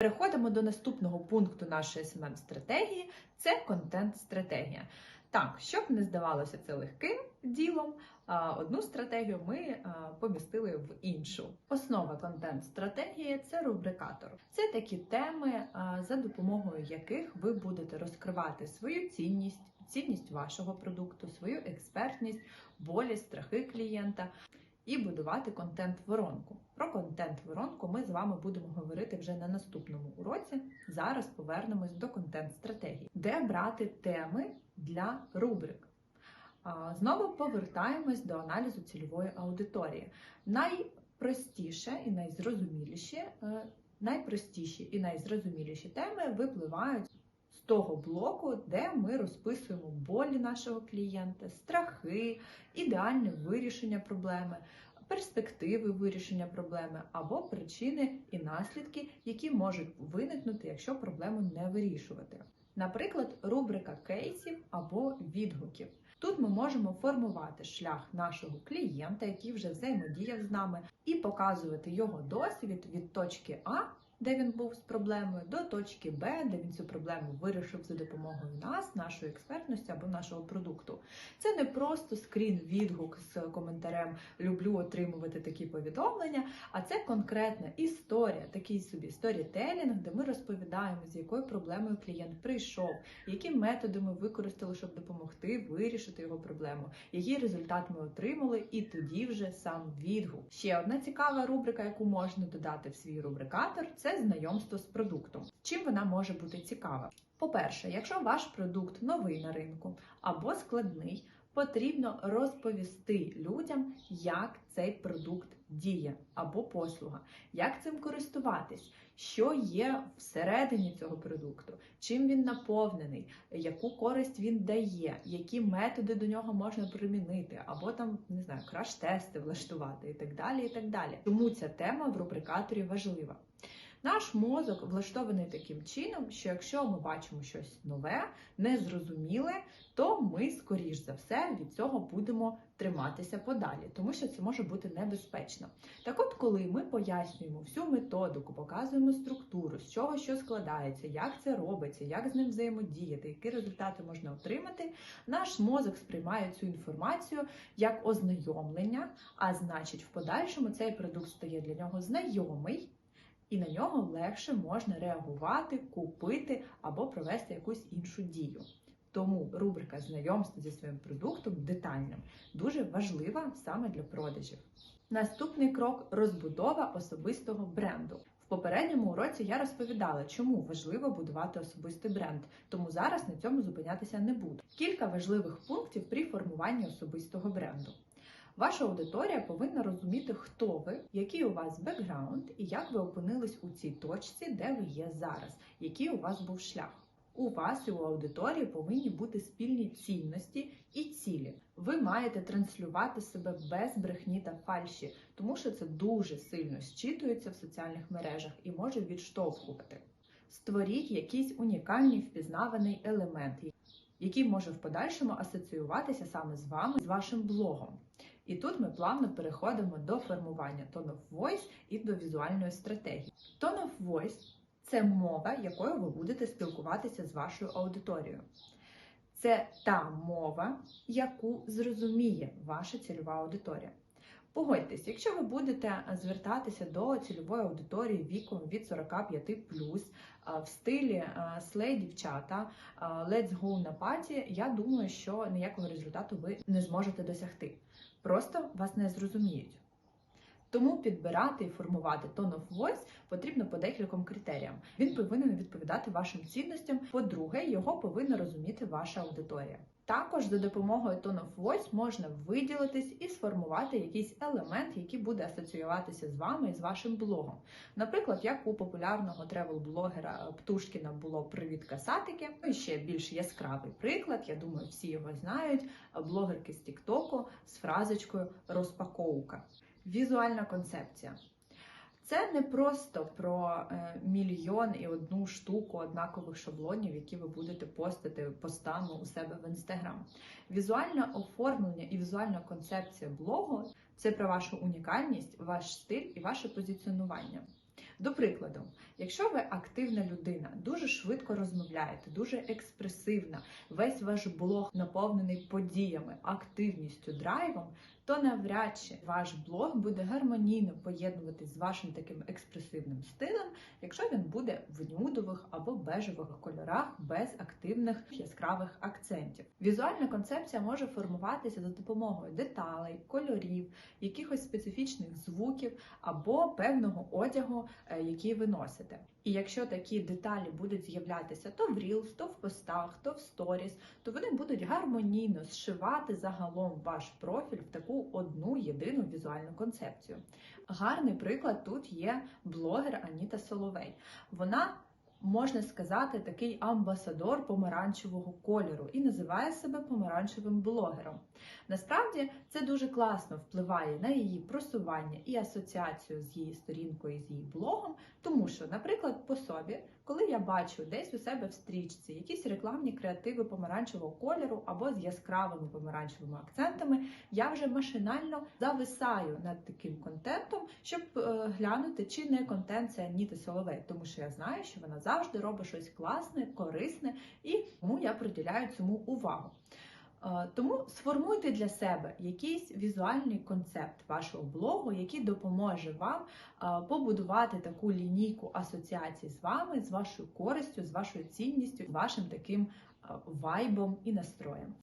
Переходимо до наступного пункту нашої smm стратегії це контент-стратегія. Так, щоб не здавалося це легким ділом, одну стратегію ми помістили в іншу. Основа контент-стратегії це рубрикатор. Це такі теми, за допомогою яких ви будете розкривати свою цінність, цінність вашого продукту, свою експертність, болі, страхи клієнта. І будувати контент-воронку. Про контент-воронку ми з вами будемо говорити вже на наступному уроці. Зараз повернемось до контент-стратегії, де брати теми для рубрик. Знову повертаємось до аналізу цільової аудиторії. Найпростіше і найзрозуміліші, е, найпростіші і найзрозуміліші теми випливають з того блоку, де ми розписуємо болі нашого клієнта, страхи, ідеальне вирішення проблеми, перспективи вирішення проблеми або причини і наслідки, які можуть виникнути, якщо проблему не вирішувати. Наприклад, рубрика кейсів або відгуків. Тут ми можемо формувати шлях нашого клієнта, який вже взаємодіяв з нами, і показувати його досвід від точки А, де він був з проблемою, до точки Б, де він цю проблему вирішив за допомогою нас, нашої експертності або нашого продукту. Це не просто скрін-відгук з коментарем Люблю отримувати такі повідомлення, а це конкретна історія, такий собі сторітелінг, де ми розповідаємо, з якою проблемою клієнт прийшов, які методи ми використали, щоб допомогти вирішити його проблему, який результат ми отримали, і тоді вже сам відгук. Ще одна цікава рубрика, яку можна додати в свій рубрикатор, це знайомство з продуктом. Чим вона може бути цікава? По-перше, якщо ваш продукт новий на ринку або складний, потрібно розповісти людям, як цей продукт діє або послуга, як цим користуватись, що є всередині цього продукту, чим він наповнений, яку користь він дає, які методи до нього можна примінити, або там не знаю, краш-тести влаштувати і так далі. І так далі. Тому ця тема в рубрикаторі важлива. Наш мозок влаштований таким чином, що якщо ми бачимо щось нове, незрозуміле, то ми, скоріш за все, від цього будемо триматися подалі, тому що це може бути небезпечно. Так от, коли ми пояснюємо всю методику, показуємо структуру, з чого що складається, як це робиться, як з ним взаємодіяти, які результати можна отримати, наш мозок сприймає цю інформацію як ознайомлення, а значить, в подальшому цей продукт стає для нього знайомий і на нього легше можна реагувати, купити або провести якусь іншу дію. Тому рубрика знайомства зі своїм продуктом детальним дуже важлива саме для продажів. Наступний крок розбудова особистого бренду. В попередньому уроці я розповідала, чому важливо будувати особистий бренд, тому зараз на цьому зупинятися не буду. Кілька важливих пунктів при формуванні особистого бренду. Ваша аудиторія повинна розуміти, хто ви, який у вас бекграунд і як ви опинились у цій точці, де ви є зараз, який у вас був шлях. У вас і у аудиторії повинні бути спільні цінності і цілі. Ви маєте транслювати себе без брехні та фальші, тому що це дуже сильно зчитується в соціальних мережах і може відштовхувати. Створіть якийсь унікальний впізнаваний елемент, який може в подальшому асоціюватися саме з вами, з вашим блогом. І тут ми плавно переходимо до формування Tone of Voice і до візуальної стратегії. Tone of Voice – це мова, якою ви будете спілкуватися з вашою аудиторією. Це та мова, яку зрозуміє ваша цільова аудиторія. Погодьтесь, якщо ви будете звертатися до цільової аудиторії віком від 45 в стилі слей дівчата, let's go на паті, я думаю, що ніякого результату ви не зможете досягти. Просто вас не зрозуміють. Тому підбирати і формувати tone of voice потрібно по декільком критеріям. Він повинен відповідати вашим цінностям. По-друге, його повинна розуміти ваша аудиторія. Також за допомогою Tone of Voice можна виділитись і сформувати якийсь елемент, який буде асоціюватися з вами і з вашим блогом. Наприклад, як у популярного тревел-блогера Птушкіна було Привіт касатики. Ну і ще більш яскравий приклад. Я думаю, всі його знають. Блогерки з Тіктоку з фразочкою розпаковка. Візуальна концепція. Це не просто про е, мільйон і одну штуку однакових шаблонів, які ви будете постити постами у себе в інстаграм. Візуальне оформлення і візуальна концепція блогу це про вашу унікальність, ваш стиль і ваше позиціонування. До прикладу, якщо ви активна людина, дуже швидко розмовляєте, дуже експресивна, весь ваш блог наповнений подіями, активністю, драйвом, то навряд чи ваш блог буде гармонійно поєднуватись з вашим таким експресивним стилем, якщо він буде в нюдових або бежевих кольорах без активних яскравих акцентів. Візуальна концепція може формуватися за допомогою деталей, кольорів, якихось специфічних звуків або певного одягу, е, який ви носите. І якщо такі деталі будуть з'являтися то в Reels, то в постах, то в сторіс, то вони будуть гармонійно зшивати загалом ваш профіль в таку одну єдину візуальну концепцію. Гарний приклад тут є блогер Аніта Соловей. Вона можна сказати, такий амбасадор помаранчевого кольору і називає себе помаранчевим блогером. Насправді це дуже класно впливає на її просування і асоціацію з її сторінкою, з її блогом, тому що, наприклад, по собі, коли я бачу десь у себе в стрічці якісь рекламні креативи помаранчевого кольору або з яскравими помаранчевими акцентами, я вже машинально зависаю над таким контентом, щоб е, глянути, чи не контент це Аніти Соловей, тому що я знаю, що вона завжди робить щось класне, корисне, і тому я приділяю цьому увагу. Е, Тому сформуйте для себе якийсь візуальний концепт вашого блогу, який допоможе вам е, побудувати таку лінійку асоціацій з вами, з вашою користю, з вашою цінністю, з вашим таким е, вайбом і настроєм.